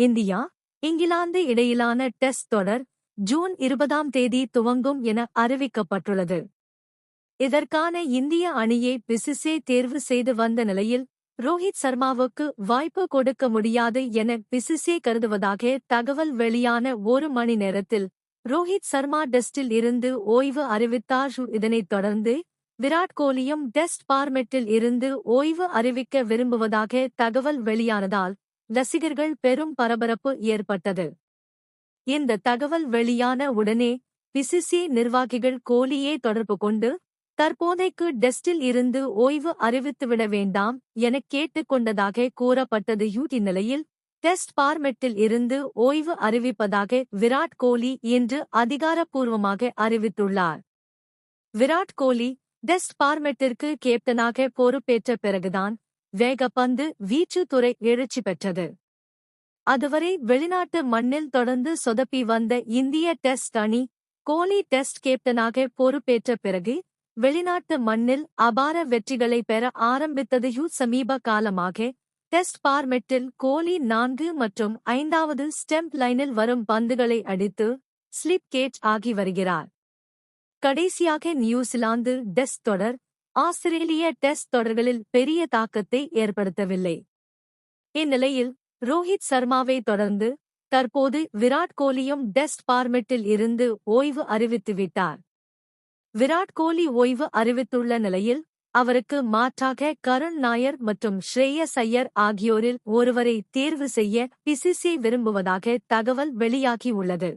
India England இடையிலான test தொடர் June இருபதாம் தேதி துவங்கும் என அறிவிக்கப்பட்டுள்ளது. இதற்கான இந்திய அணியை பிசிசே தேர்வு செய்து வந்த நிலையில் ரோஹித் சர்மாவுக்கு வாய்ப்பு கொடுக்க முடியாது என பிசிசே கருதுவதாக தகவல் வெளியான ஒரு மணி நேரத்தில் ரோஹித் சர்மா டெஸ்டில் இருந்து ஓய்வு அறிவித்தார். இதனைத் தொடர்ந்து விராட் கோலியும் டெஸ்ட் பார்மெட்டில் இருந்து ஓய்வு அறிவிக்க விரும்புவதாக தகவல் வெளியானதால் ரசிகர்கள் பெரும் பரபரப்பு ஏற்பட்டது. இந்த தகவல் வெளியான உடனே பிசிசி நிர்வாகிகள் கோலியே தொடர்பு கொண்டு தற்போதைக்கு டெஸ்டில் இருந்து ஓய்வு அறிவித்துவிட வேண்டாம் என கேட்டுக்கொண்டதாக கூறப்பட்டது. இந்நிலையில் டெஸ்ட் பார்மெட்டில் இருந்து ஓய்வு அறிவிப்பதாக விராட் கோலி இன்று அதிகாரப்பூர்வமாக அறிவித்துள்ளார். விராட் கோலி டெஸ்ட் பார்மெட்டிற்கு கேப்டனாக பொறுப்பேற்ற பிறகுதான் வேகப்பந்து வீச்சுத்துறை எழுச்சி பெற்றது. அதுவரை வெளிநாட்டு மண்ணில் தொடர்ந்து சொதப்பி வந்த இந்திய டெஸ்ட் அணி கோலி டெஸ்ட் கேப்டனாக பொறுப்பேற்ற பிறகு வெளிநாட்டு மண்ணில் அபார வெற்றிகளை பெற ஆரம்பித்தது சமீப காலமாக டெஸ்ட் பார்மெட்டில் கோலி நான்கு மற்றும் ஐந்தாவது ஸ்டெம்ப் லைனில் வரும் பந்துகளை அடித்து ஸ்லிப் கேட் ஆகி வருகிறார். கடைசியாக நியூசிலாந்து டெஸ்ட் தொடர் ஆஸ்திரேலிய டெஸ்ட் தொடர்களில் பெரிய தாக்கத்தை ஏற்படுத்தவில்லை. இந்நிலையில் ரோஹித் சர்மாவை தொடர்ந்து தற்போது விராட் கோலியும் டெஸ்ட் பார்மெட்டில் இருந்து ஓய்வு அறிவித்துவிட்டார் விராட் கோலி ஓய்வு அறிவித்துள்ள நிலையில் அவருக்கு மாற்றாக கருண் நாயர் மற்றும் ஸ்ரேயஸ் ஐயர் ஆகியோரில் ஒருவரை தேர்வு செய்ய பிசிசி விரும்புவதாக தகவல் வெளியாகியுள்ளது